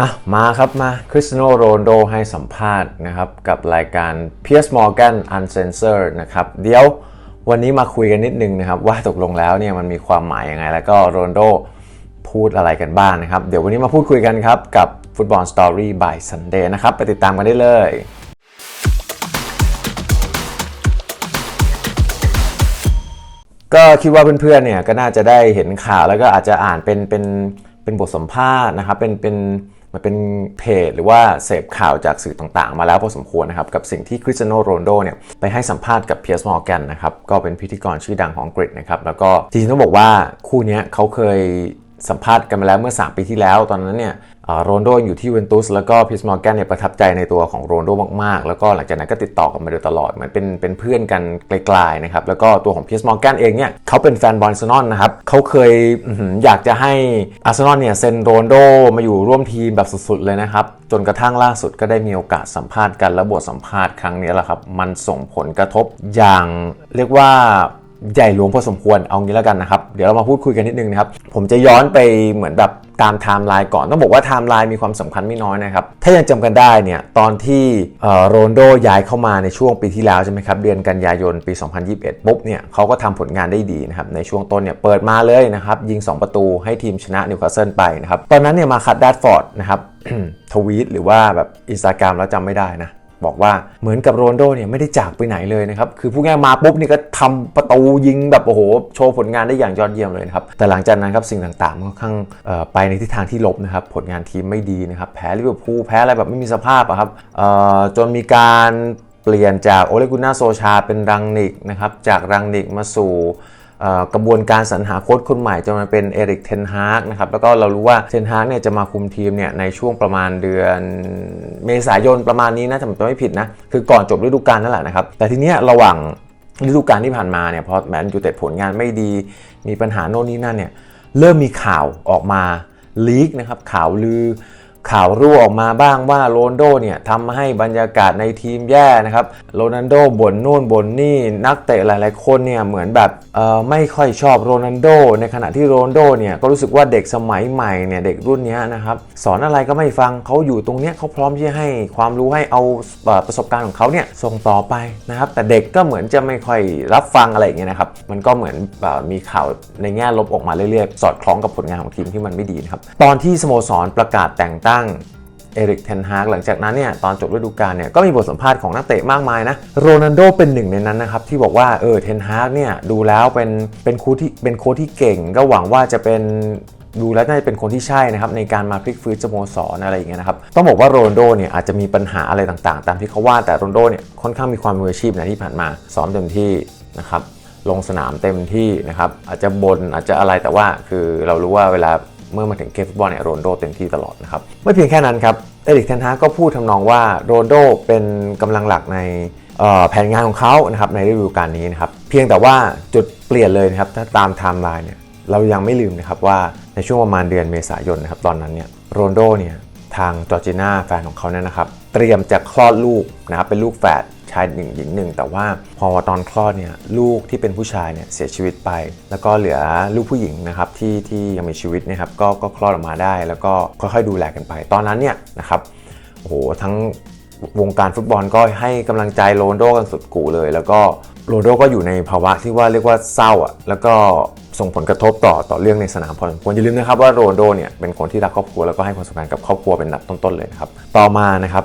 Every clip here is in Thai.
อะมาครับมาคริสโนโรนโดให้สัมภาษณ์นะครับ กับรายการ Piers Morgan Uncensored นะครับ เดี๋ยววันนี้มาคุยกันนิดนึงนะครับ ว่าตกลงแล้วเนี่ยมันมีความหมายยังไง แล้วก็โรนโดพูดอะไรกันบ้างนะครับ เดี๋ยววันนี้มาพูดคุยกันครับ กับฟุตบอลสตอรี่ by Sunday นะครับ ไปติดตามกันได้เลยก็คิดว่าเพื่อนๆเนี่ยก็น่าจะได้เห็นข่าวแล้วก็อาจจะอ่านเป็นเป็นเป็นบทสัมภาษณ์นะครับเป็นเป็น มันเป็นเพจหรือว่าเสพข่าวจากสื่อต่างๆ มาแล้วพอสมควรนะครับ กับสิ่งที่คริสเตียโนโรนโดเนี่ยไปให้สัมภาษณ์กับเพียร์สมอร์แกนนะครับ ก็เป็นพิธีกรชื่อดังของอังกฤษนะครับ แล้วก็จริงๆต้องบอกว่าคู่นี้เขาเคยสัมภาษณ์กันมาแล้วเมื่อ 3 ปีที่แล้วตอนนั้นเนี่ย โรนโดอยู่ที่เวนตุสแล้วก็พิสมอร์แกนเนี่ยประทับใจในตัวของโรนโดมากๆ แล้วก็หลังจากนั้นก็ติดต่อกันมาโดยตลอดเหมือนเป็นเป็นเพื่อนกันไกลๆนะครับแล้วก็ตัวของพิสมอร์แกนเองเนี่ยเขาเป็นแฟนบอลอาร์เซนอลนะครับเขาเคยอยากจะให้อาร์เซนอลเนี่ยเซ็นโรนโดมาอยู่ร่วมทีมแบบสุดๆเลยนะครับจนกระทั่งล่าสุดก็ได้มีโอกาสสัมภาษณ์กันและบทสัมภาษณ์ครั้งนี้แหละครับมันส่งผลกระทบอย่างเรียกว่า ใหญ่หลวงพอสมควรเอางี้แล้วกันนะครับ เดี๋ยวเรามาพูดคุยกันนิดนึงนะครับ ผมจะย้อนไปเหมือนแบบตามไทม์ไลน์ก่อน ต้องบอกว่าไทม์ไลน์มีความสำคัญไม่น้อยนะครับ ถ้ายังจำกันได้เนี่ยตอนที่โรนโดย้ายเข้ามาในช่วงปีที่แล้วใช่ไหมครับ เดือนกันยายนปี 2021 ปุ๊บเนี่ยเขาก็ทำผลงานได้ดีนะครับ ในช่วงต้นเนี่ยเปิดมาเลยนะครับ ยิง 2 ประตูให้ทีมชนะนิวคาสเซิลไปนะครับ ตอนนั้นเนี่ยมาคัดดัตฟอร์ดนะครับทวีตหรือว่าแบบอินสตาแกรมแล้วจำไม่ได้นะ บอกว่าเหมือนกับโรนโดเนี่ยไม่ได้จากไปไหนเลยนะครับ คือพูดง่ายมาปุ๊บนี่ก็ทำประตูยิงแบบโอ้โห โชว์ผลงานได้อย่างยอดเยี่ยมเลยนะครับ แต่หลังจากนั้นครับสิ่งต่างๆค่อนข้างไปในทิศทางที่ลบนะครับ ผลงานทีมไม่ดีนะครับ แพ้ลิเวอร์พูลแพ้อะไรแบบไม่มีสภาพอะครับจนมีการเปลี่ยนจากโอเลกุน่าโซชาเป็นรังนิกนะครับ จากรังนิกมาสู่ กระบวนการสรรหาโค้ชคนใหม่จนมาเป็นเอริกเทนฮากนะครับแล้วก็เรารู้ว่าเทนฮากเนี่ยจะมาคุมทีมเนี่ยในช่วงประมาณเดือนเมษายนประมาณนี้นะถ้าผมจำไม่ผิดนะคือก่อนจบฤดูกาลนั่นแหละนะครับแต่ทีเนี้ยระหว่างฤดูกาลที่ผ่านมาเนี่ยพอแมนยูเต็ดผลงานไม่ดีมีปัญหาโน่นนี่นั่นเนี่ยเริ่มมีข่าวออกมาลีกนะครับข่าวลือ ข่าวรั่วออกมาบ้างว่าโรนโดเนี่ยทำให้บรรยากาศในทีมแย่นะครับโรนัลโดบ่นนู่นบ่นนี่นักเตะหลาย ๆ คนเนี่ยเหมือนแบบไม่ค่อยชอบโรนัลโด ในขณะที่โรนโดเนี่ยก็รู้สึกว่าเด็กสมัยใหม่เนี่ยเด็กรุ่นนี้นะครับสอนอะไรก็ไม่ฟังเขาอยู่ตรงเนี้ยเขาพร้อมที่จะให้ความรู้ให้เอาประสบการณ์ของเขาเนี่ยส่งต่อไปนะครับแต่เด็กก็เหมือนจะไม่ค่อยรับฟังอะไรอย่างเงี้ยนะครับมันก็เหมือนมีข่าวในแง่ลบออกมาเรื่อย ๆ สอดคล้องกับผลงานของทีมที่มันไม่ดีนะครับตอนที่สโมสรประกาศแต่งตั้งเอริกเทนฮากหลังจากนั้นเนี่ยตอนจบฤดูกาลเนี่ยก็มีบทสัมภาษณ์ของนักเตะมากมายนะโรนัลโดเป็นหนึ่งในนั้นนะครับที่บอกว่าเออเทนฮากเนี่ยดูแล้วเป็นเป็นโค้ชที่เป็นโค้ชที่เก่ง ก็หวังว่าจะเป็นดูแล้วน่าจะเป็นคนที่ใช่นะครับในการมาพลิกฟื้นสโมสรอะไรอย่างเงี้ยนะครับต้องบอกว่าโรนัลโดเนี่ยอาจจะมีปัญหาอะไรต่างๆ ตามที่เขาว่าแต่โรนัลโดเนี่ยค่อนข้างมีความมืออาชีพนะที่ผ่านมาซ้อมเต็มที่นะครับลงสนามเต็มที่นะครับอาจจะบนอาจจะอะไรแต่ว่าคือเรารู้ว่าเวลา เมื่อมาถึงเกมฟุตบอลเนี่ยโรนโดเต็มที่ตลอดนะครับ ไม่เพียงแค่นั้นครับเอริกเทนฮาก็พูดทำนองว่าโรนโดเป็นกำลังหลักในแผนงานของเขานะครับในฤดูกาลนี้นะครับเพียงแต่ว่าจุดเปลี่ยนเลยนะครับถ้าตามไทม์ไลน์เนี่ยเรายังไม่ลืมนะครับว่าในช่วงประมาณเดือนเมษายนนะครับตอนนั้นเนี่ยโรนโดเนี่ยทางจอร์จิน่าแฟนของเขาเนี่ยนะครับ เตรียมจะคลอดลูกนะครับเป็นลูกแฝดชายหนึ่งหญิงหนึ่งแต่ว่าพอตอนคลอดเนี่ยลูกที่เป็นผู้ชายเนี่ยเสียชีวิตไป แล้วก็เหลือลูกผู้หญิงนะครับที่ที่ยังมีชีวิตนะครับก็ก็คลอดออกมาได้ แล้วก็ค่อยๆดูแลกันไป ตอนนั้นเนี่ยนะครับโอ้โหทั้งวงการฟุตบอลก็ให้กำลังใจโรนโดกันสุดกูเลย แล้วก็โรนโดก็อยู่ในภาวะที่ว่าเรียกว่าเศร้าอะแล้วก็ส่งผลกระทบต่อต่อเรื่องในสนามพอสมควรอย่าลืมนะครับว่าโรนโดเนี่ยเป็นคนที่รักครอบครัวแล้วก็ให้ความสำคัญกับครอบครัวเป็นอันดับต้นๆเลยนะครับต่อมานะครับ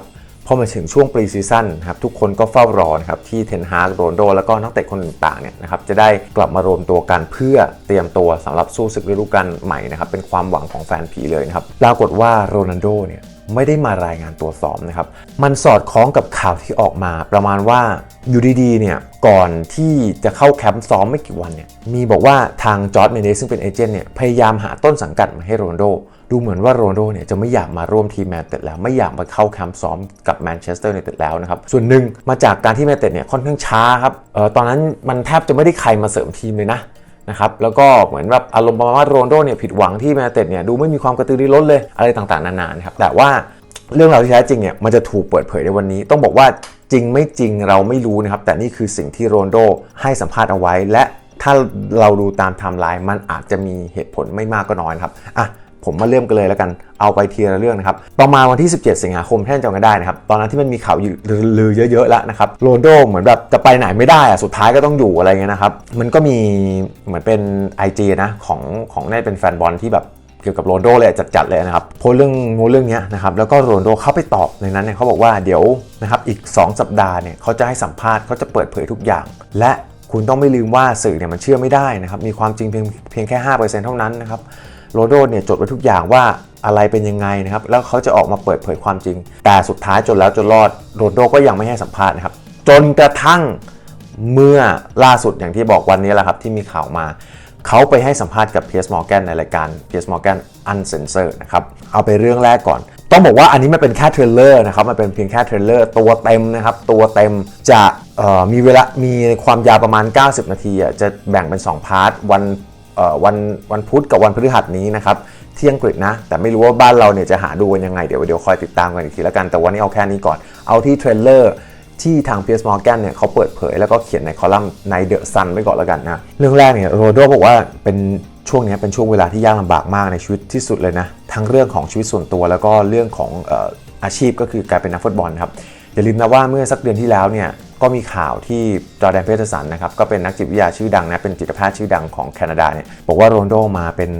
พอมาถึงช่วงปรีซีซั่นนะครับทุกคนก็เฝ้ารอนะครับที่เทนฮาร์กโรนโด แล้วก็นักเตะคนต่างๆเนี่ยนะครับจะได้กลับมารวมตัวกันเพื่อเตรียมตัวสำหรับสู้ศึกฤดูกาลใหม่นะครับเป็นความหวังของแฟนผีเลยนะครับปรากฏว่าโรนัลโดเนี่ยไม่ได้มารายงานตัวซ้อมนะครับ มันสอดคล้องกับข่าวที่ออกมา ประมาณว่าอยู่ดีๆเนี่ยก่อนที่จะเข้าแคมป์ซ้อมไม่กี่วันเนี่ยมีบอกว่าทางจอร์ดเมเนสซึ่งเป็นเอเจนต์เนี่ยพยายามหาต้นสังกัดมาให้โรนัลโด ดูเหมือนว่าโรนโดเนี่ยจะไม่อยากมาร่วมทีมแมนเต็ดแล้ว ไม่อยากมาเข้าแคมป์ซ้อมกับแมนเชสเตอร์ยูไนเต็ดแล้วนะครับ ส่วนหนึ่งมาจากการที่แมนเต็ดเนี่ยค่อนข้างช้าครับเออตอนนั้นมันแทบจะไม่ได้ใครมาเสริมทีมเลยนะนะครับแล้วก็เหมือนแบบอารมณ์ประมาณว่าโรนโดเนี่ยผิดหวังที่แมนเต็ดเนี่ยดูไม่มีความกระตือรือร้นเลยอะไรต่างๆนานานะครับแต่ว่าเรื่องราวที่แท้จริงเนี่ยมันจะถูกเปิดเผยในวันนี้ ต้องบอกว่าจริงไม่จริงเราไม่รู้นะครับแต่นี่คือสิ่งที่โรนโดให้สัมภาษณ์เอาไว้และถ้าเราดูตามไทม์ไลน์มันอาจจะมีเหตุผลไม่มากก็น้อยครับอะ ผมมาเริ่มกันเลยแล้วกันเอาไปทีละเรื่องนะครับประมาณวันที่ 17 สิงหาคมท่านจำกันได้นะครับ ตอนนั้นที่มันมีข่าวลือเยอะๆแล้วนะครับโรนโดเหมือนแบบจะไปไหนไม่ได้อะสุดท้ายก็ต้องอยู่อะไรเงี้ยนะครับ มันก็มีเหมือนเป็น IG นะของของนี่เป็นแฟนบอลที่แบบเกี่ยวกับโรนโดเลยจัดๆเลยนะครับโพสเรื่องงูเรื่องเนี้ยนะครับแล้วก็โรนโดเข้าไปตอบในนั้นเนี่ยเขาบอกว่าเดี๋ยวนะครับอีก 2 สัปดาห์เนี่ยเขาจะให้สัมภาษณ์เขาจะเปิดเผยทุกอย่าง และคุณต้องไม่ลืมว่าสื่อเนี่ยมันเชื่อไม่ได้นะครับมีความจริงเพียงเพียงแค่5%เท่านั้นนะครับ โรโดเนี่ยจดไว้ทุกอย่างว่าอะไรเป็นยังไงนะครับ แล้วเขาจะออกมาเปิดเผยความจริง แต่สุดท้ายจนแล้วจนรอดโรโดก็ยังไม่ให้สัมภาษณ์นะครับ จนกระทั่งเมื่อล่าสุดอย่างที่บอกวันนี้แหละครับที่มีข่าวมา เขาไปให้สัมภาษณ์กับ p พี s Morgan ในรายการ p พี s Morgan Uncensored นะครับ เอาไปเรื่องแรกก่อน ต้องบอกว่าอันนี้มันเป็นแค่เทรลเลอร์นะครับ มันเป็นเพียงแค่เทรลเลอร์ตัวเต็มนะครับ ตัวเต็มจะมีเวลา มีความยาวประมาณ 90 นาทีจะแบ่งเป็น 2 พาร์ท วัน วันวันพุธกับวันพฤหัสนี้นะครับที่อังกฤษนะ แต่ไม่รู้ว่าบ้านเราเนี่ยจะหาดูกันยังไง เดี๋ยวเดี๋ยวคอยติดตามกันอีกทีแล้วกัน แต่วันนี้เอาแค่นี้ก่อน เอาที่เทรลเลอร์ที่ทาง PS Morgan เนี่ยเขาเปิดเผยแล้วก็เขียนในคอลัมน์ในเดอะซันไว้ก่อนแล้วกันนะ เรื่องแรกเนี่ยโรโดบอกว่าเป็นช่วงนี้เป็นช่วงเวลาที่ยากลำบากมากในชีวิตที่สุดเลยนะ ทั้งเรื่องของชีวิตส่วนตัวแล้วก็เรื่องของอออาชีพก็คือการเป็นนักฟุตบอลครับอย่าลืมนะว่าเมื่อสักเดือนที่แล้วเนี่ย ก็มีข่าวที่จอแดนเพเทอร์สันนะครับก็เป็นนักจิตวิทยาชื่อดังนะเป็นจิตแพทย์ชื่อดังของแคนาดาเนี่ยบอกว่าโรนโดมาเป็น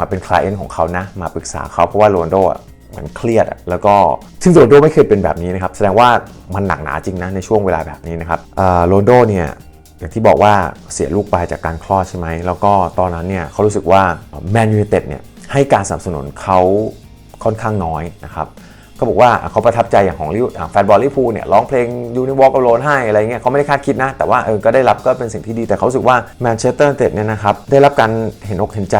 มาเป็นคลายเอนของเขานะมาปรึกษาเขาเพราะว่าโรนโดอะเหมือนเครียดแล้วก็ซึ่งโรนโดไม่เคยเป็นแบบนี้นะครับแสดงว่ามันหนักหนาจริงนะในช่วงเวลาแบบนี้นะครับโรนโดเนี่ยอย่างที่บอกว่าเสียลูกไปจากการคลอดใช่ไหมแล้วก็ตอนนั้นเนี่ยเขารู้สึกว่าแมนยูเต็ดเนี่ยให้การสนับสนุนเขาค่อนข้างน้อยนะครับ เขาบอกว่าเขาประทับใจอย่างของแฟนบอลริพูเนี่ยร้องเพลงยูนิวอล์กอโลนให้อะไรเงี้ยเขาไม่ได้คาดคิดนะ แต่ว่าเออก็ได้รับก็เป็นสิ่งที่ดีแต่เขาสึกว่าแมนเชสเตอร์เต็ดเนี่ยนะครับได้รับการเห็นอกเห็นใจ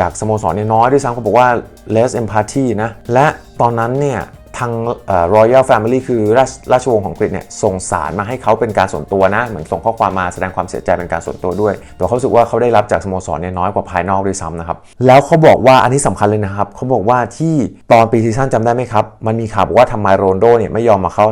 จากสโมสรเนี่ยน้อยด้วยซ้ำเขาบอกว่า less empathy นะและตอนนั้นเนี่ย ทางเอ่อ Royal Family คือราชราชวงศ์ของอังกฤษเนี่ยส่งสารมาให้เขาเป็นการส่วนตัวนะ เหมือนส่งข้อความมาแสดงความเสียใจเป็นการส่วนตัวด้วยแต่เขาสึกว่าเขาได้รับจากสโมสรเนี่ยน้อยกว่าภายนอกด้วยซ้ำนะครับ แล้วเขาบอกว่าอันนี้สำคัญเลยนะครับเขาบอกว่าที่ตอนปีซีซั่นจำได้ไหมครับ มันมีข่าวบอกว่าทำไมโรนโดเนี่ยไม่ยอมมาเข้า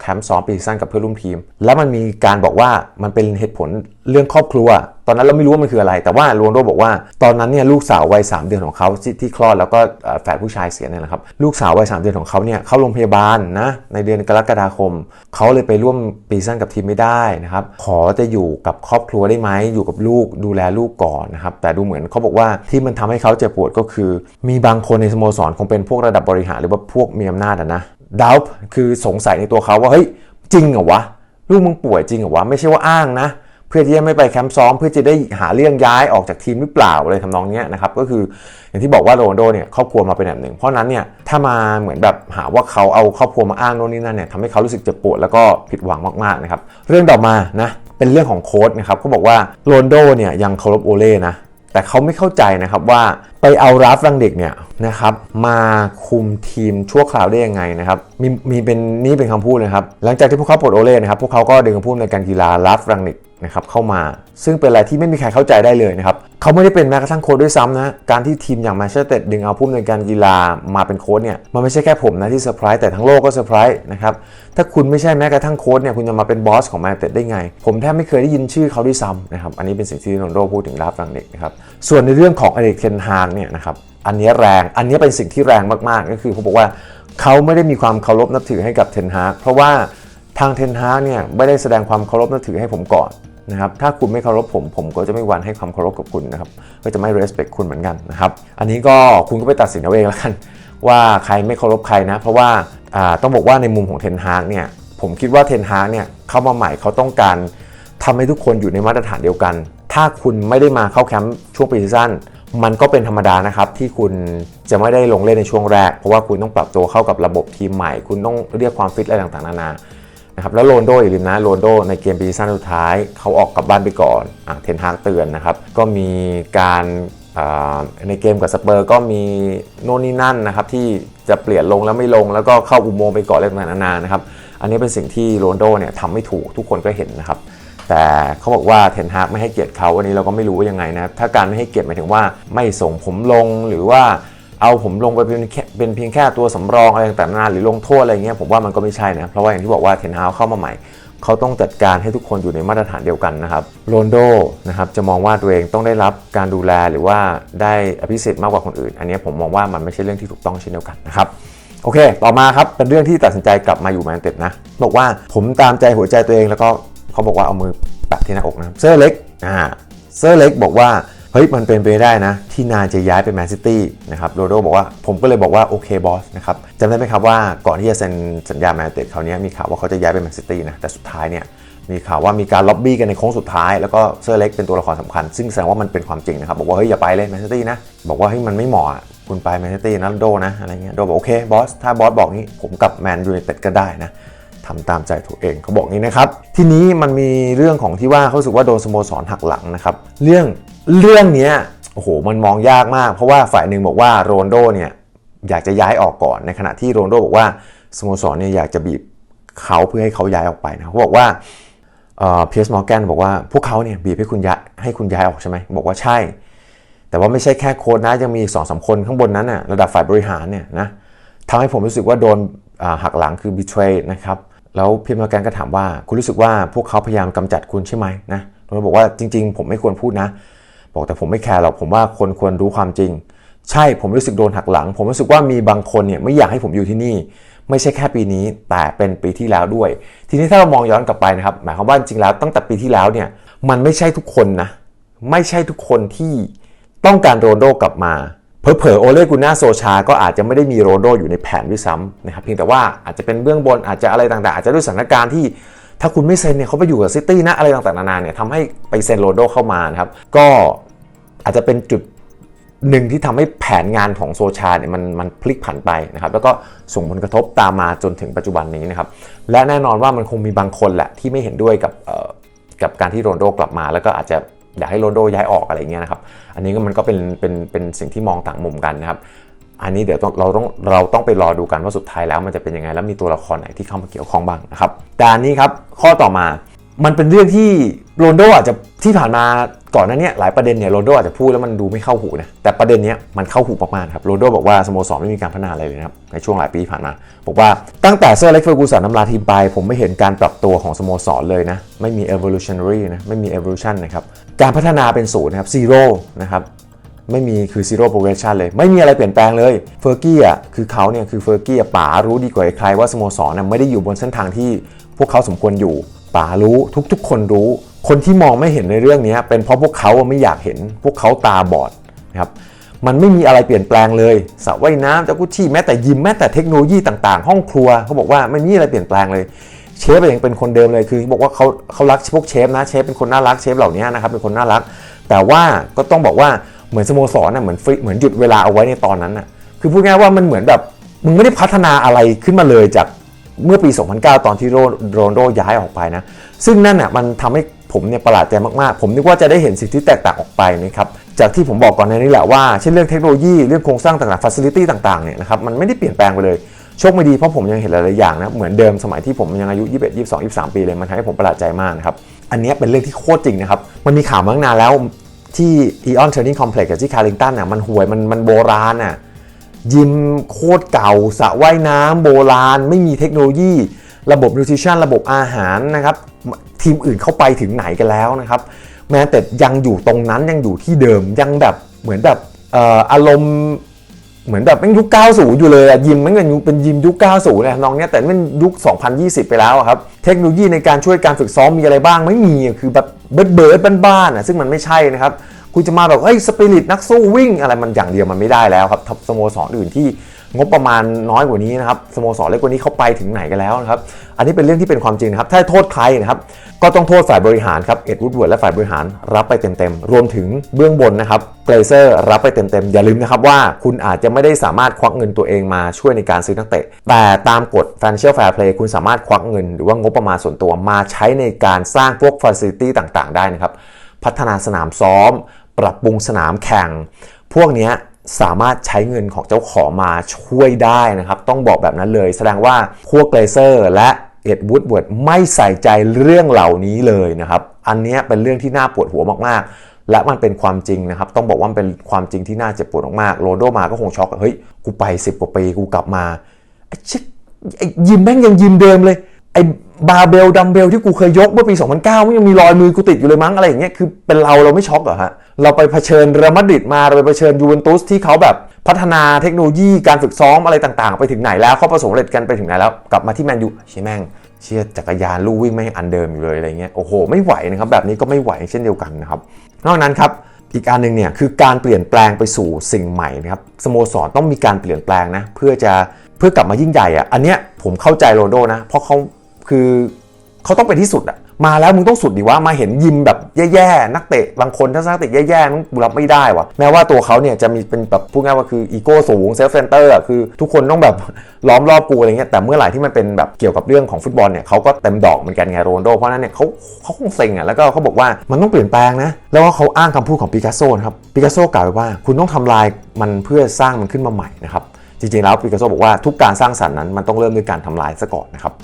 แคมป์ซ้อมปีซีซั่นกับเพื่อนร่วมทีม แล้วมันมีการบอกว่ามันเป็นเหตุผลเรื่องครอบครัว อนนั้นเราไม่รู้ว่ามันคืออะไร แต่ว่าโรนโดบอกว่า ตอนนั้นเนี่ยลูกสาววัย3เดือนของเขาที่ทคลอดแล้วก็แฝดผู้ชายเสียเนี่ยนะครับลูกสาววัย3เดือนของเขาเนี่ยเข้าโรงพยาบาลนะในเดือนกรกฎาคม เขาเลยไปร่วมปีซั่นกับทีมไม่ได้นะครับขอจะอยู่กับครอบครัวได้ไหมอยู่กับลูกดูแลลูกก่อนนะครับแต่ดูเหมือนเขาบอกว่าที่มันทำให้เขาเจ็บปวดก็คือ มีบางคนในสโมสรคงเป็นพวกระดับบริหารหรือว่าพวกมีอำนาจนะดาวคือสงสัยในตัวเขาว่าเฮ้ยจริงเหรอวะลูกมึงป่วยจริงเหรอวะไม่ใช่ว่าอ้างนะ เพื่อที่จะไม่ไปแคมป์ซ้อมเพื่อจะได้หาเรื่องย้ายออกจากทีมหรือเปล่าอะไรทำนองนี้นะครับก็คืออย่างที่บอกว่าโรนโดเนี่ยครอบครัวมาเป็นแบบหนึ่ง เพราะนั้นเนี่ยถ้ามาเหมือนแบบหาว่าเขาเอาครอบครัวมาอ้างโน่นนี่นั่นเนี่ยทำให้เขารู้สึกเจ็บปวดแล้วก็ผิดหวังมากๆนะครับเรื่องต่อมานะเป็นเรื่องของโค้ชนะครับเขาบอกว่าโรนโดเนี่ยยังเคารพโอเล่นะแต่เขาไม่เข้าใจนะครับว่าไปเอาราฟรังเด็กเนี่ยนะครับมาคุมทีมชั่วคราวได้ยังไงนะครับมีมีเป็นนี่เป็นคำพูดนะครับ หลังจากที่พวกเขาปลดโอเล่นะครับพวกเขาก็ดึงคำพูดในการกีฬาราฟรังเด็ก นะครับเข้ามา ซึ่งเป็นอะไรที่ไม่มีใครเข้าใจได้เลยนะครับเขาไม่ได้เป็นแม้กระทั่งโค้ชด้วยซ้ำนะ การที่ทีมอย่างแมนเชสเตอร์ดึงเอาผู้อำนวยการกีฬามาเป็นโค้ชเนี่ยมันไม่ใช่แค่ผมนะที่เซอร์ไพรส์แต่ทั้งโลกก็เซอร์ไพรส์นะครับถ้าคุณไม่ใช่แม้กระทั่งโค้ชเนี่ยคุณจะมาเป็นบอสของแมนเชสเตอร์ได้ไง ผมแทบไม่เคยได้ยินชื่อเขาด้วยซ้ำนะครับอันนี้เป็นสิ่งที่โรนโดพูดถึงราฟรังเด็กนะครับส่วนในเรื่องของอเล็กเทนฮางเนี่ยนะครับอันนี้แรงอันนี้เป็นสิ่งที่แรงมากๆ ก็คือเขาบอกว่าเขาไม่ได้มีความเคารพนับถือให้กับเทนฮากเพราะว่าทางเทนฮากเนี่ยไม่ได้แสดงความเคารพนับถือให้ผมก่อน นะครับถ้าคุณไม่เคารพผม ผมก็จะไม่หวันให้ความเคารพกับคุณนะครับก็จะไม่ respect คุณเหมือนกันนะครับอันนี้ก็คุณก็ไปตัดสินเอาเองแล้วกัน ว่าใครไม่เคารพใครนะ เพราะว่าต้องบอกว่าในมุมของเทนฮากเนี่ยผมคิดว่าเทนฮากเนี่ยเข้ามาใหม่เขาต้องการทำให้ทุกคนอยู่ในมาตรฐานเดียวกัน ถ้าคุณไม่ได้มาเข้าแคมป์ช่วงปีซีซั่นมันก็เป็นธรรมดานะครับที่คุณจะไม่ได้ลงเล่นในช่วงแรก เพราะว่าคุณต้องปรับตัวเข้ากับระบบทีมใหม่ คุณต้องเรียกความฟิตอะไรต่างๆนานา นะครับแล้วโรนโดอย่าลืมนะโรนโดในเกมปีซั่นสุดท้ายเขาออกกลับบ้านไปก่อนอเทนฮากเตือนนะครับก็มีการในเกมกับสเปอร์ก็มีโน่นนี่นั่นนะครับที่จะเปลี่ยนลงแล้วไม่ลง แล้วก็เข้าอุโมงค์ไปก่อนอะไรต่างนานานะครับอันนี้เป็นสิ่งที่โรนโดเนี่ยทำไม่ถูกทุกคนก็เห็นนะครับแต่เขาบอกว่าเทนฮากไม่ให้เกียรติเขาอันนี้เราก็ไม่รู้ว่ายังไงนะครับถ้าการไม่ให้เกียรติหมายถึงว่าไม่ส่งผมลงหรือว่า เอาผมลงไปเป็นเป็นเพียงแค่ตัวสำรองอะไรต่างๆนานาหรือลงโทษอะไรเงี้ยผมว่ามันก็ไม่ใช่นะ เพราะว่าอย่างที่บอกว่าเทนฮากเข้ามาใหม่ เขาต้องจัดการให้ทุกคนอยู่ในมาตรฐานเดียวกันนะครับโรนโดนะครับจะมองว่าตัวเองต้องได้รับการดูแลหรือว่าได้อภิสิทธิ์มากกว่าคนอื่น อันนี้ผมมองว่ามันไม่ใช่เรื่องที่ถูกต้องเช่นเดียวกันนะครับโอเค ต่อมาครับ เป็นเรื่องที่ตัดสินใจกลับมาอยู่แมนเต็ดนะ บอกว่าผมตามใจหัวใจตัวเองแล้วก็เขาบอกว่าเอามือแปะที่หน้าอกนะ เซอร์เล็ก อ่า เซอร์เล็กบอกว่า เฮ้ยมันเป็นไปได้นะ ที่นาจะย้ายไปแมนซิตี้นะครับโรโดบอกว่าผมก็เลยบอกว่าโอเคบอสนะครับจำได้ไหมครับว่าก่อนที่จะเซ็นสัญญาแมนเต็ดคราวนี้มีข่าวว่าเขาจะย้ายไปแมนซิตี้นะแต่สุดท้ายเนี่ยมีข่าวว่ามีการล็อบบี้กันในโค้งสุดท้าย แล้วก็เซอร์เล็กเป็นตัวละครสำคัญ ซึ่งแสดงว่ามันเป็นความจริงนะครับ บอกว่าเฮ้ยอย่าไปเลยแมนซิตี้นะ บอกว่าเฮ้ยมันไม่เหมาะคุณไปแมนซิตี้นะโดนะอะไรเงี้ยโดบอกโอเคบอสถ้าบอสบอกนี้ผมกลับแมนยูไนเต็ดก็ได้นะ ทำตามใจตัวเองเขาบอกงี้นะครับ ทีนี้มันมีเรื่องของที่ว่าเขาสึกว่าโดนสโมสรหักหลังนะครับ เรื่องเรื่องนี้โอ้โหมันมองยากมาก เพราะว่าฝ่ายหนึ่งบอกว่าโรนโดเนี่ยอยากจะย้ายออกก่อนในขณะที่โรนโดบอกว่าสโมสรเนี่ยอยากจะบีบเขาเพื่อให้เขาย้ายออกไปนะเขาบอกว่าเพียร์สมอร์แกนบอกว่าพวกเขาเนี่ยบีบให้คุณย้ายให้คุณย้ายออกใช่ไหมบอกว่าใช่ แต่ว่าไม่ใช่แค่โค้ดนะยังมีสองสาคนข้างบนนั้นน่ะระดับฝ่ายบริหารเนี่ยนะทำให้ผมรู้สึกว่าโดนหักหลังคือ betray นะครับ แล้วพียร์สมอร์แกนก็ถามว่า คุณรู้สึกว่าพวกเขาพยายามกำจัดคุณใช่ไหมนะเราบอกว่าจริง ๆ ผมไม่ควรพูดนะ บอกแต่ผมไม่แคร์หรอกผมว่าคนควรรู้ความจริง ใช่ผมรู้สึกโดนหักหลัง ผมรู้สึกว่ามีบางคนเนี่ยไม่อยากให้ผมอยู่ที่นี่ ไม่ใช่แค่ปีนี้ แต่เป็นปีที่แล้วด้วย ทีนี้ถ้าเรามองย้อนกลับไปนะครับ หมายความว่าจริงแล้วตั้งแต่ปีที่แล้วเนี่ยมันไม่ใช่ทุกคนนะไม่ใช่ทุกคนที่ต้องการโรนโดกลับมา เผลอๆโอเลกุน่าโซชา ก็อาจจะไม่ได้มีโรนโดอยู่ในแผนด้วยซ้ำนะครับเพียงแต่ว่าอาจจะเป็นเบื้องบนอาจจะอะไรต่างๆ อาจจะด้วยสถานการณ์ที่ถ้าคุณไม่เซ็นเนี่ยเขาไปอยู่กับซิตี้นะอะไรต่างๆนานาเนี่ยทำให้ไปเซ็นโรนโดเข้ามานะครับก็อาจจะเป็นจุดหนึ่งที่ทำให้แผนงานของโซชาเนี่ยมันมันพลิกผันไปนะครับแล้วก็ส่งผลกระทบตามมาจนถึงปัจจุบันนี้นะครับและแน่นอนว่ามันคงมีบางคนแหละที่ไม่เห็นด้วยกับกับการที่โรนโดกลับมา แล้วก็อาจจะ อยากให้โรนโดย้ายออกอะไรเงี้ยนะครับ อันนี้ก็มันก็เป็นเป็นเป็นสิ่งที่มองต่างมุมกันนะครับ อันนี้เดี๋ยวเราต้องเราต้องไปรอดูกันว่าสุดท้ายแล้วมันจะเป็นยังไงแล้วมีตัวละครไหนที่เข้ามาเกี่ยวข้องบ้างนะครับแต่อันนี้ครับข้อต่อมามันเป็นเรื่องที่โรนโดอาจจะที่ผ่านมาก่อนหน้าเนี้หลายประเด็นเนี่ยโรนโดอาจจะพูดแล้วมันดูไม่เข้าหูนะแต่ประเด็นเนี้ยมันเข้าหูมากๆครับโรนโดบอกว่าสโมสรไม่มีการพัฒนาอะไรเลยนะครับในช่วงหลายปีผ่านมา บอกว่าตั้งแต่เซอร์เล็กเฟอร์กูสันนำลาทีมไป ผมไม่เห็นการปรับตัวของสโมสรเลยนะ ไม่มี evolutionary นะไม่มี evolution นะครับ การพัฒนาเป็นศูนย์นะครับ zero นะครับไม่มีคือ zero progression เลย ไม่มีอะไรเปลี่ยนแปลงเลยเฟอร์กี้อะคือเขาเนี่ยคือเฟอร์กี้ป๋ารู้ดีกว่าใครว่าสโมสรน่ะไม่ได้อยู่บนเส้นทางที่พวกเขาสมควรอยู่ป๋ารู้ทุกๆ คนรู้ คนที่มองไม่เห็นในเรื่องนี้เป็นเพราะพวกเขาไม่อยากเห็น พวกเขาตาบอดนะครับมันไม่มีอะไรเปลี่ยนแปลงเลยสระว่ายน้ำจากุชี่แม้แต่ยิมแม้แต่เทคโนโลยีต่างๆ ห้องครัวเขาบอกว่าไม่มีอะไรเปลี่ยนแปลงเลย เชฟยังเป็นคนเดิมเลยคือบอกว่าเขาเขารักพวกเชฟนะเชฟเป็นคนน่ารักเชฟเหล่านี้นะครับเป็นคนน่ารัก แต่ว่าก็ต้องบอกว่าเหมือนสโมสรน่ะเหมือนฟรีเหมือนหยุดเวลาเอาไว้ในตอนนั้นน่ะคือพูดง่ายว่ามันเหมือนแบบมึงไม่ได้พัฒนาอะไรขึ้นมาเลยจากเมื่อปี 2009 ตอนที่โรนโดย้ายออกไปนะ ซึ่งนั่นน่ะมันทำให้ผมเนี่ยประหลาดใจมากๆ ผมนึกว่าจะได้เห็นสิ่งที่แตกต่างออกไปนะครับ จากที่ผมบอกก่อนในนี้แหละว่า เช่นเรื่องเทคโนโลยี เรื่องโครงสร้างต่างๆฟัสซิลิตี้ต่างๆเนี่ยนะครับ มันไม่ได้เปลี่ยนแปลงไปเลย โชคไม่ดีเพราะผมยังเห็นหลายๆอย่างนะเหมือนเดิมสมัยที่ผมยังอายุ 21 22 23 ปีเลยมันทำให้ผมประหลาดใจมากนะครับอันนี้เป็นเรื่องที่โคตรจริงนะครับมันมีข่าวมาตั้งนานแล้วที่ Eon Training Complex กับที่คาริงตันน่ะมันห่วยมันมันโบราณน่ะยิมโคตรเก่าสระว่ายน้ำโบราณ ไม่มีเทคโนโลยี ระบบนิวทริชั่นระบบอาหารนะครับทีมอื่นเข้าไปถึงไหนกันแล้วนะครับแม้แต่ยังอยู่ตรงนั้นยังอยู่ที่เดิมยังแบบเหมือนแบบอารมณ์ เหมือนแบบเป็นยุค 90 อยู่เลยอะยิมมันเป็นเป็นยิมยุค 90เลยน้องเนี้ยแต่มันยุค 2020 ไปแล้วครับ เทคโนโลยีในการช่วยการฝึกซ้อมมีอะไรบ้างไม่มีอะคือแบบเบิร์ดเบิร์ดบ้านๆอะซึ่งมันไม่ใช่นะครับคุณจะมาแบบเฮ้ยสปิริตนักสู้วิ่งอะไรมันอย่างเดียวมันไม่ได้แล้วครับทับสโมสรอื่นที่ งบประมาณน้อยกว่านี้นะครับสโมสรเล็กกว่านี้เขาไปถึงไหนกันแล้วนะครับอันนี้เป็นเรื่องที่เป็นความจริงนะครับถ้าโทษใครนะครับก็ต้องโทษฝ่ายบริหารครับเอ็ดวูดเวิร์ดและฝ่ายบริหารรับไปเต็มๆรวมถึงเบื้องบนนะครับเกรเซอร์รับไปเต็มๆอย่าลืมนะครับว่าคุณอาจจะไม่ได้สามารถควักเงินตัวเองมาช่วยในการซื้อนักเตะ แต่ตามกฎ Financial Fair Play คุณสามารถควักเงิน หรือว่างบประมาณส่วนตัวมาใช้ในการสร้างพวก Facility ต่างๆ ได้นะครับพัฒนาสนามซ้อม ปรับปรุงสนามแข่ง พวกเนี้ย สามารถใช้เงินของเจ้าของมาช่วยได้นะครับ ต้องบอกแบบนั้นเลย แสดงว่าพวกเกรเซอร์และเอ็ดวูดเวิร์ดไม่ใส่ใจเรื่องเหล่านี้เลยนะครับ อันนี้เป็นเรื่องที่น่าปวดหัวมากๆ และมันเป็นความจริงนะครับ ต้องบอกว่ามันเป็นความจริงที่น่าเจ็บปวดมากๆโรโดมาก็คงช็อกเฮ้ย กูไป 10 กว่าปี กูกลับมาไอ้ชิไอ้ยิมแม่งยังยิมเดิมเลยไอ้ บาร์เบลดัมเบลที่กูเคยยกเมื่อปี 2009มันยังมีรอยมือกูติดอยู่เลยมั้งอะไรอย่างเงี้ยคือเป็นเราเราไม่ช็อกเหรอฮะเราไปเผชิญเรอัลมาดริดมาเราไปเผชิญยูเวนตุสที่เขาแบบพัฒนาเทคโนโลยีการฝึกซ้อมอะไรต่างๆ ไปถึงไหนแล้วเขาประสบความสำเร็จกันไปถึงไหนแล้วกลับมาที่แมนยูเชี่ยแม่งเชียจักรยานลู่วิ่งไม่อันเดิมอยู่เลยอะไรเงี้ยโอ้โหไม่ไหวนะครับแบบนี้ก็ไม่ไหวเช่นเดียวกันนะครับนอกจากนั้นครับอีกอันหนึ่งเนี่ยคือการเปลี่ยนแปลงไปสู่สิ่งใหม่นะครับสโมสรต้องมีการเปลี่ยนแปลงนะเพื่อจะเพื่อกลับมายิ่งใหญ่อะอันเนี้ยผมเข้าใจโรนโดนะเพราะเขา คือเขาต้องไปที่สุดอะมาแล้วมึงต้องสุดดิว่ามาเห็นยิมแบบแย่ๆ นักเตะบางคนถ้านักเตะแย่ๆมึงรับไม่ได้วะแม้ว่าตัวเขาเนี่ยจะมีเป็นแบบพูดง่ายว่าคืออีโก้สูงเซลฟ์เซนเตอร์อะคือทุกคนต้องแบบล้อมรอบกูอะไรเงี้ยแต่เมื่อไหร่ที่มันเป็นแบบเกี่ยวกับเรื่องของฟุตบอลเนี่ยเขาก็เต็มดอกเหมือนกันไงโรนลโดเพราะนั้นเนี่ยเขาเขาคงเซ็งอะแล้วก็เขาบอกว่ามันต้องเปลี่ยนแปลงนะ แล้วก็เขาอ้างคำพูดของปิกัสโซนะครับปิกัสโซกล่าวไว้ว่า คุณต้องทำลายมันเพื่อสร้างมันขึ้นมาใหม่นะครับจริงๆแล้วปิกัสโซบอกว่าทุกการสร้างสรรค์นั้นมันต้องเริ่มด้วยการทำลายซะก่อนนะครับ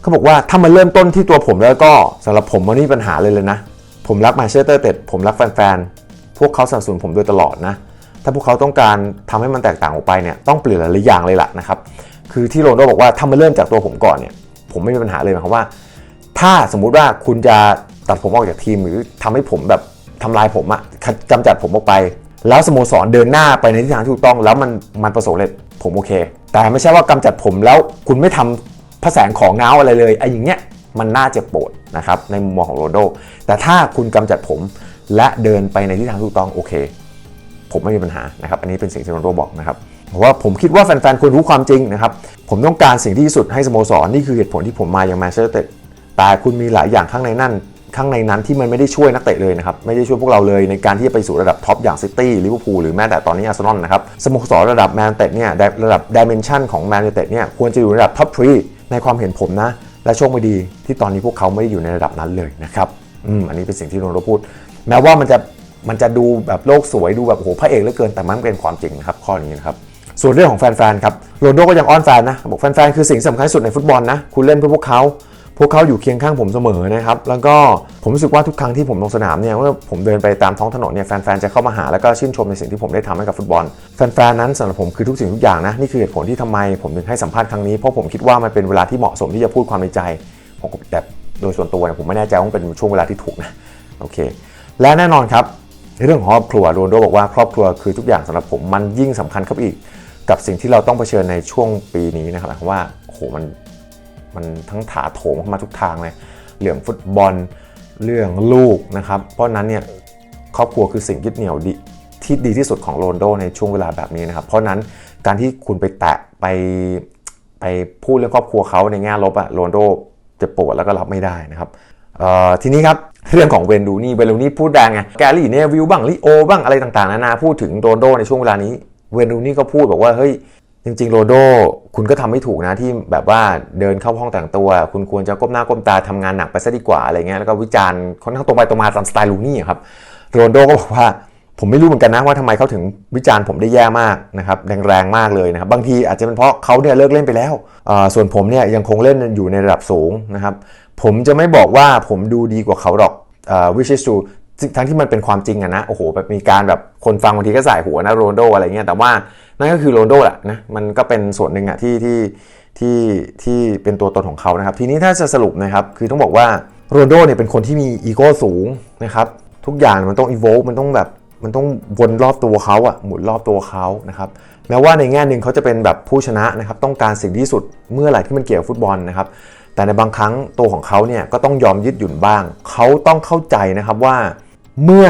เขาบอกว่าถ้ามันเริ่มต้นที่ตัวผมแล้วก็สำหรับผมมันไม่มีปัญหาเลยเลยนะ ผมรักมนเชสเตอร์เต็ดผมรักแฟนๆ พวกเขาสนับสนุนผมโดยตลอดนะ ถ้าพวกเขาต้องการทำให้มันแตกต่างออกไปเนี่ยต้องเปลี่ยนหลายอย่างเลยล่ะนะครับ คือที่โรนโดบอกว่าถ้ามันเริ่มจากตัวผมก่อนเนี่ยผมไม่มีปัญหาเลยหมายความว่า ถ้าสมมุติว่าคุณจะตัดผมออกจากทีมหรือทำให้ผมแบบทำลายผมอะกำจัดผมออกไป แล้วสโมสรเดินหน้าไปในทิศทางที่ถูกต้อง แล้วมันมันประสบเร็จผมโอเค แต่ไม่ใช่ว่ากำจัดผมแล้วคุณไม่ทำ พระแสงของเงาอะไรเลยไอ้อย่างเงี้ยมันน่าเจ็บปวดนะครับในมุมมองของโรโด แต่ถ้าคุณกำจัดผมและเดินไปในทิศทางถูกต้องโอเค ผมไม่มีปัญหานะครับ อันนี้เป็นสิ่งที่โรนโดบอกนะครับเพราะว่าผมคิดว่าแฟนๆควรรู้ความจริงนะครับ ผมต้องการสิ่งที่ดีสุดให้สโมสรนี่คือเหตุผลที่ผมมาอย่างแมนเชสเตอร์แต่คุณมีหลายอย่างข้างในนั่นข้างในนั้นที่มันไม่ได้ช่วยนักเตะเลยนะครับ ไม่ได้ช่วยพวกเราเลยในการที่จะไปสู่ระดับท็อปอย่างซิตี้ลิเวอร์พูลหรือแม้แต่ตอนนี้อาร์เซนอลนะครับสโมสรระดับแมนเตดเนี่ยระดับดิเมนชันของแมนเตดเนี่ยควรจะอยู่ระดับท็อปทรี ในความเห็นผมนะ และโชคไม่ดีที่ตอนนี้พวกเขาไม่ได้อยู่ในระดับนั้นเลยนะครับอืมอันนี้เป็นสิ่งที่โรนโดพูด แม้ว่ามันจะมันจะดูแบบโลกสวยดูแบบโอ้โหพระเอกเหลือเกินแต่มันเป็นความจริงนะครับข้อนี้นะครับส่วนเรื่องของแฟนๆครับโรนโดก็ยังอ้อนแฟนนะบอกแฟนๆคือสิ่งสำคัญสุดในฟุตบอลนะคุณเล่นเพื่อพวกเขา พวกเขาอยู่เคียงข้างผมเสมอนะครับ แล้วก็ผมรู้สึกว่าทุกครั้งที่ผมลงสนามเนี่ยเมื่อผมเดินไปตามท้องถนนเนี่ยแฟนๆจะเข้ามาหาแล้วก็ชื่นชมในสิ่งที่ผมได้ทำให้กับฟุตบอลแฟนๆนั้นสำหรับผมคือทุกสิ่งทุกอย่างนะนี่คือเหตุผลที่ทำไมผมถึงให้สัมภาษณ์ครั้งนี้เพราะผมคิดว่ามันเป็นเวลาที่เหมาะสมที่จะพูดความในใจผมก็แต่โดยส่วนตัวเนี่ยผมไม่แน่ใจว่าเป็นช่วงเวลาที่ถูกนะโอเค และแน่นอนครับเรื่องของครอบครัวโรนโดบอกว่าครอบครัวคือทุกอย่างสำหรับผมมันยิ่งสำคัญเข้าไปอีก กับสิ่งที่เราต้องเผชิญในช่วงปีนี้นะครับว่าโหมัน มันทั้งถาโถมเข้ามาทุกทางเลยเรื่องฟุตบอลเรื่องลูกนะครับ เพราะนั้นเนี่ยครอบครัวคือสิ่งยึดเหนี่ยวดีที่ดีที่สุดของโรนโดในช่วงเวลาแบบนี้นะครับ เพราะนั้นการที่คุณไปแตะไปไปพูดเรื่องครอบครัวเขาในแง่ลบอะโรนโดจะปวดแล้วก็รับไม่ได้นะครับทีนี้ครับเรื่องของเวนดูนี่เวนดูนี่พูดแรงไงแกลี่เนี่ยวิวบ้างลิโอบ้างอะไรต่างๆนานาพูดถึงโรนโดในช่วงเวลานี้เวนดูนี่ก็พูดบอกว่าเฮ้ย จริงๆ โรโดคุณก็ทำไม่ถูกนะที่แบบว่าเดินเข้าห้องแต่งตัว คุณควรจะก้มหน้าก้มตาทำงานหนักไปซะดีกว่าอะไรเงี้ยแล้วก็วิจารณ์ค่อนข้างตรงไปตรงมาตามสไตล์ลูนี่ครับโรนโดก็บอกว่าผมไม่รู้เหมือนกันนะว่าทำไมเขาถึงวิจารณ์ผมได้แย่มากนะครับแรงๆมากเลยนะครับบางทีอาจจะเป็นเพราะเขาเนี่ยเลิกเล่นไปแล้ว ส่วนผมเนี่ยยังคงเล่นอยู่ในระดับสูงนะครับผมจะไม่บอกว่าผมดูดีกว่าเขาหรอกอ่า which is true ทั้งที่มันเป็นความจริงอะนะโอ้โหแบบมีการแบบคนฟังบางทีก็ใส่หัวนะโรนโดอะไรเงี้ยแต่ว่านั่นก็คือโรนโดแหละนะมันก็เป็นส่วนหนึ่งอะที่ที่ที่ที่เป็นตัวตนของเขานะครับ ทีนี้ถ้าจะสรุปนะครับ คือต้องบอกว่าโรนโดเนี่ยเป็นคนที่มีอีโก้สูงนะครับทุกอย่างมันต้อง evolve มันต้องแบบมันต้องวนรอบตัวเขาอะหมุนรอบตัวเขานะครับแม้ว่าในแง่หนึ่งเขาจะเป็นแบบผู้ชนะนะครับต้องการสิ่งที่สุดเมื่อไหร่ที่มันเกี่ยวกับฟุตบอลนะครับแต่ในบางครั้งตัวของเขาเนี่ยก็ต้องยอมยืดหยุ่นบ้าง เขาต้องเข้าใจนะครับว่า เมื่อ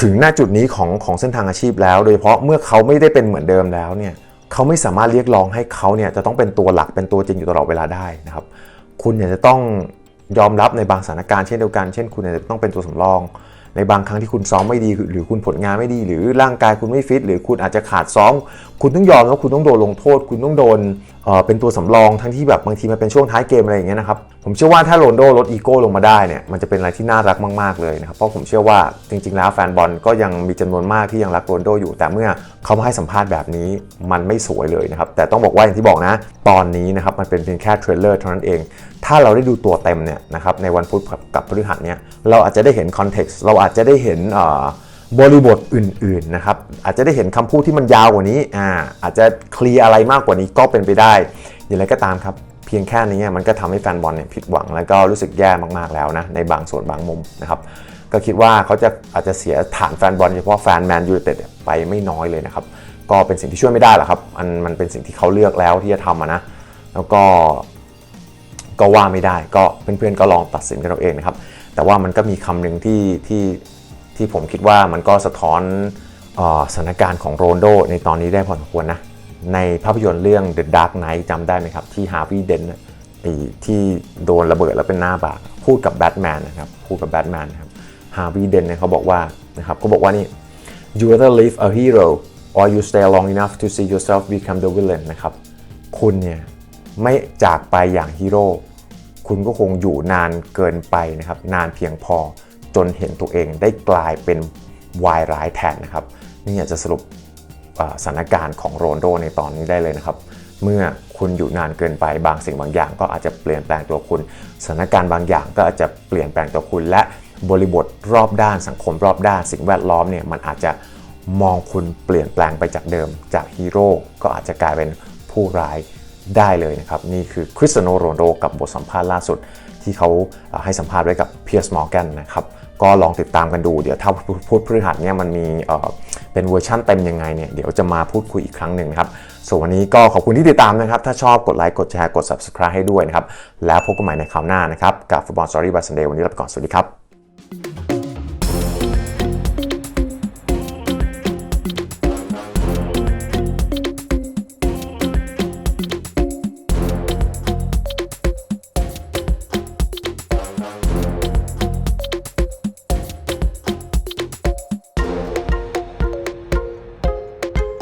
ถึงหน้าจุดนี้ของของเส้นทางอาชีพแล้ว โดยเฉพาะเมื่อเขาไม่ได้เป็นเหมือนเดิมแล้วเนี่ยเขาไม่สามารถเรียกร้องให้เขาเนี่ยจะต้องเป็นตัวหลักเป็นตัวจริงอยู่ตลอดเวลาได้นะครับ คุณเนี่ยจะต้องยอมรับในบางสถานการณ์เช่นเดียวกัน เช่น คุณเนี่ยจะต้องเป็นตัวสำรอง ในบางครั้งที่คุณซ้อมไม่ดี หรือคุณผลงานไม่ดี หรือร่างกายคุณไม่ฟิต หรือคุณอาจจะขาดซ้อม คุณต้องยอมแล้วคุณต้องโดนลงโทษ คุณต้องโดน เออเป็นตัวสำรองทั้งที่แบบบางทีมันเป็นช่วงท้ายเกมอะไรอย่างเงี้ยนะครับผมเชื่อว่าถ้าโรนโดลดอีโก้ลงมาได้เนี่ยมันจะเป็นอะไรที่น่ารักมากๆเลยนะครับเพราะผมเชื่อว่าจริง ๆ แล้วแฟนบอลก็ยังมีจำนวนมากที่ยังรักโรนโดอยู่ แต่เมื่อเขามาให้สัมภาษณ์แบบนี้มันไม่สวยเลยนะครับแต่ต้องบอกว่าอย่างที่บอกนะ ตอนนี้นะครับมันเป็นเพียงแค่เทรลเลอร์เท่านั้นเอง ถ้าเราได้ดูตัวเต็มเนี่ยนะครับในวันพุธกับกับพฤหัสเนี่ยเราอาจจะได้เห็นคอนเท็กซ์เราอาจจะได้เห็นเอ่อ บริบทอื่นๆนะครับอาจจะได้เห็นคำพูดที่มันยาวกว่านี้อ่าอาจจะเคลียร์อะไรมากกว่านี้ก็เป็นไปได้ อย่างไรก็ตามครับ เพียงแค่นี้มันก็ทำให้แฟนบอลเนี่ยผิดหวัง แล้วก็รู้สึกแย่มากๆแล้วนะในบางส่วนบางมุมนะครับก็คิดว่าเขาจะอาจจะเสียฐานแฟนบอลเฉพาะแฟนแมนยูเต็ดไปไม่น้อยเลยนะครับก็เป็นสิ่งที่ช่วยไม่ได้หรอกครับมันมันเป็นสิ่งที่เขาเลือกแล้วที่จะทำะนะแล้วก็ก็ว่าไม่ได้ก็เพื่อนๆก็ลองตัดสินกันเอาเองนะครับแต่ว่ามันก็มีคำหนึ่งที่ที่ ที่ผมคิดว่ามันก็สะท้อนออสถานการณ์ของโรนโดในตอนนี้ได้พอสมควรนะ ในภาพยนตร์เรื่อง The Dark Knight จำได้ไหมครับ ที่ฮาร์วีเดนที่โดนระเบิดแล้วเป็นหน้าบากพูดกับแบทแมนนะครับพูดกับแบทแมนนะครับฮาร์วีเดนเนี่ยเขาบอกว่านะครับเขาบอกว่านี่ you either live a hero or you stay long enough to see yourself become the villain นะครับคุณเนี่ยไม่จากไปอย่างฮีโร่คุณก็คงอยู่นานเกินไปนะครับนานเพียงพอ จนเห็นตัวเองได้กลายเป็นวายร้ายแทนนะครับ นี่อยากจะสรุปสถานการณ์ของโรนโดในตอนนี้ได้เลยนะครับ เมื่อคุณอยู่นานเกินไปบางสิ่งบางอย่าง ก็อาจจะเปลี่ยนแปลงตัวคุณ สถานการณ์บางอย่างก็อาจจะเปลี่ยนแปลงตัวคุณ และบริบทรอบด้านสังคมรอบด้าน สิ่งแวดล้อมเนี่ยมันอาจจะมองคุณเปลี่ยนแปลงไปจากเดิม จากฮีโร่ก็อาจจะกลายเป็นผู้ร้ายได้เลยนะครับ นี่คือคริสเตียโนโรนัลโดกับบทสัมภาษณ์ล่าสุด ที่เขาให้สัมภาษณ์ไว้กับเพียร์สมอร์แกนนะครับ ก็ลองติดตามกันดู เดี๋ยวถ้าพูดพฤหัสเนี่ยมันมีเป็นเวอร์ชั่นเต็มยังไงเนี่ยเดี๋ยวจะมาพูดคุยอีกครั้งหนึ่งนะครับส่วนวันนี้ก็ขอบคุณที่ติดตามนะครับ ถ้าชอบกดไลค์กดแชร์กด subscribe ให้ด้วยนะครับ แล้วพบกันใหม่ในคราวหน้านะครับ กับฟุตบอลสตอรี่บายสันเดย์วันนี้ลาไปก่อนสวัสดีครับ